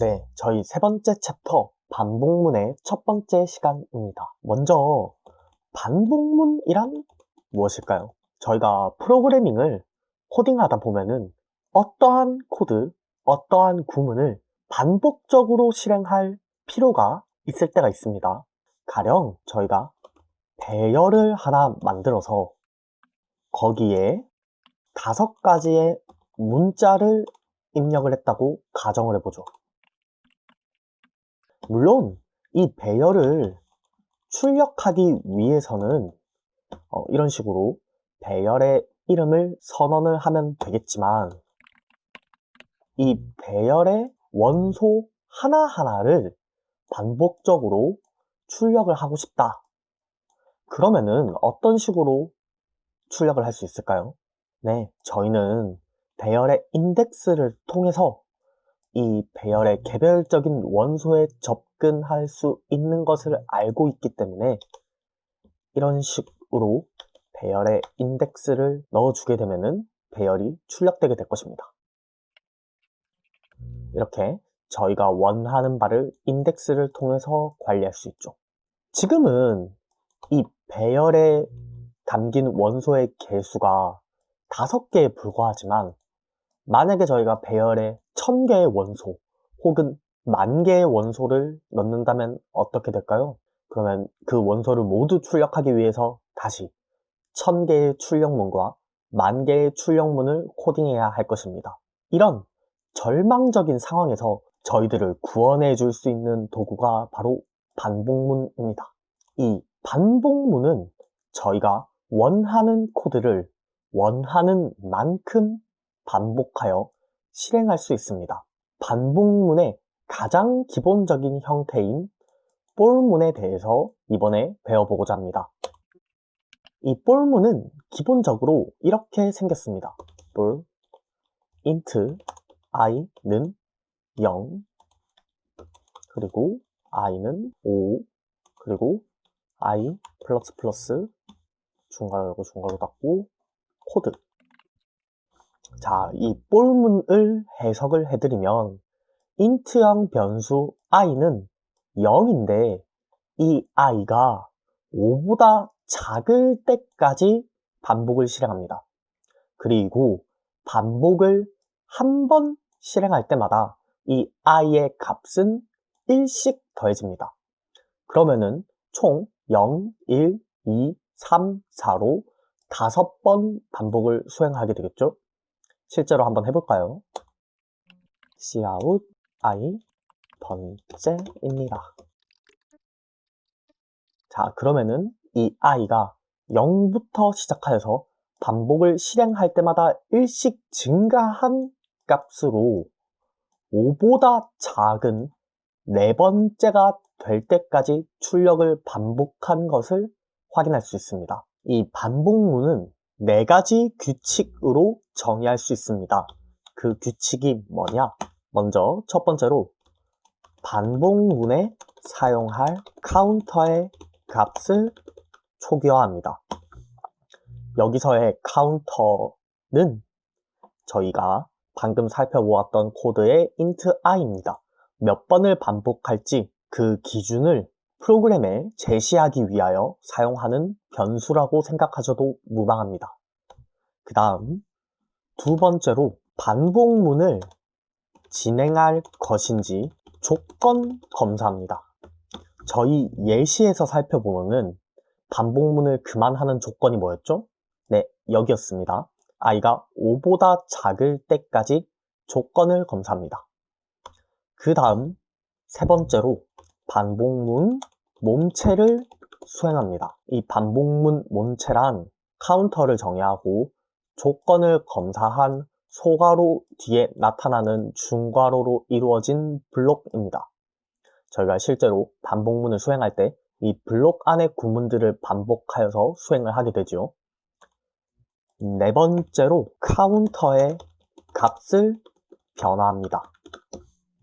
네, 저희 세 번째 챕터 반복문의 첫 번째 시간입니다. 먼저 반복문이란 무엇일까요? 저희가 프로그래밍을 코딩하다 보면은 어떠한 코드, 어떠한 구문을 반복적으로 실행할 필요가 있을 때가 있습니다. 가령 저희가 배열을 하나 만들어서 거기에 다섯 가지의 문자를 입력을 했다고 가정을 해보죠. 물론 이 배열을 출력하기 위해서는 어, 이런 식으로 배열의 이름을 선언을 하면 되겠지만 이 배열의 원소 하나하나를 반복적으로 출력을 하고 싶다. 그러면은 어떤 식으로 출력을 할 수 있을까요? 네, 저희는 배열의 인덱스를 통해서 이 배열의 개별적인 원소에 접근할 수 있는 것을 알고 있기 때문에 이런 식으로 배열의 인덱스를 넣어주게 되면은 배열이 출력되게 될 것입니다. 이렇게 저희가 원하는 바를 인덱스를 통해서 관리할 수 있죠. 지금은 이 배열에 담긴 원소의 개수가 다섯 개에 불과하지만 만약에 저희가 배열에 천 개의 원소 혹은 만 개의 원소를 넣는다면 어떻게 될까요? 그러면 그 원소를 모두 출력하기 위해서 다시 천 개의 출력문과 만 개의 출력문을 코딩해야 할 것입니다. 이런 절망적인 상황에서 저희들을 구원해 줄 수 있는 도구가 바로 반복문입니다. 이 반복문은 저희가 원하는 코드를 원하는 만큼 반복하여 실행할 수 있습니다. 반복문의 가장 기본적인 형태인 볼문에 대해서 이번에 배워보고자 합니다. 이 볼문은 기본적으로 이렇게 생겼습니다. 볼 int i는 0 그리고 i는 5 그리고 i 플러스 플러스 중괄호 열고 중괄호 닫고 코드 자, 이 볼문을 해석을 해드리면 int형 변수 i는 0인데 이 i가 5보다 작을 때까지 반복을 실행합니다. 그리고 반복을 한 번 실행할 때마다 이 i의 값은 1씩 더해집니다. 그러면은 총 0, 1, 2, 3, 4로 다섯 번 반복을 수행하게 되겠죠? 실제로 한번 해볼까요? cout i 번째입니다. 자, 그러면은 이 i가 0부터 시작하여서 반복을 실행할 때마다 1씩 증가한 값으로 5보다 작은 네 번째가 될 때까지 출력을 반복한 것을 확인할 수 있습니다. 이 반복문은 네 가지 규칙으로 정의할 수 있습니다. 그 규칙이 뭐냐? 먼저 첫 번째로 반복문에 사용할 카운터의 값을 초기화합니다. 여기서의 카운터는 저희가 방금 살펴보았던 코드의 int i입니다. 몇 번을 반복할지 그 기준을 프로그램에 제시하기 위하여 사용하는 변수라고 생각하셔도 무방합니다. 그 다음 두 번째로 반복문을 진행할 것인지 조건 검사합니다. 저희 예시에서 살펴보면은 반복문을 그만하는 조건이 뭐였죠? 네, 여기였습니다. i가 5보다 작을 때까지 조건을 검사합니다. 그 다음 세 번째로 반복문 몸체를 수행합니다. 이 반복문 몸체란 카운터를 정의하고 조건을 검사한 소괄호 뒤에 나타나는 중괄호로 이루어진 블록입니다. 저희가 실제로 반복문을 수행할 때 이 블록 안의 구문들을 반복하여서 수행을 하게 되죠. 네 번째로 카운터의 값을 변화합니다.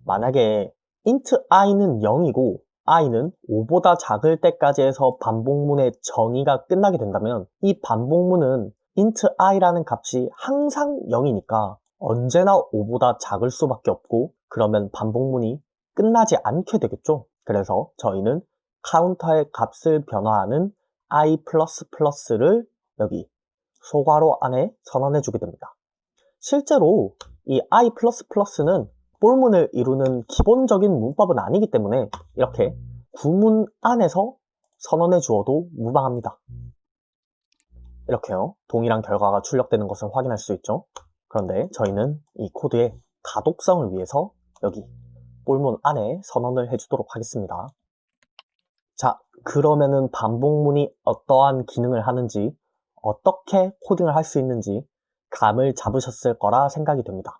만약에 int i는 0이고 i는 5보다 작을 때까지 해서 반복문의 정의가 끝나게 된다면 이 반복문은 int i라는 값이 항상 0이니까 언제나 5보다 작을 수밖에 없고 그러면 반복문이 끝나지 않게 되겠죠. 그래서 저희는 카운터의 값을 변화하는 i++를 여기 소괄호 안에 선언해 주게 됩니다. 실제로 이 i++는 볼문을 이루는 기본적인 문법은 아니기 때문에 이렇게 구문 안에서 선언해 주어도 무방합니다. 이렇게요. 동일한 결과가 출력되는 것을 확인할 수 있죠. 그런데 저희는 이 코드의 가독성을 위해서 여기 볼문 안에 선언을 해주도록 하겠습니다. 자, 그러면은 반복문이 어떠한 기능을 하는지, 어떻게 코딩을 할 수 있는지 감을 잡으셨을 거라 생각이 됩니다.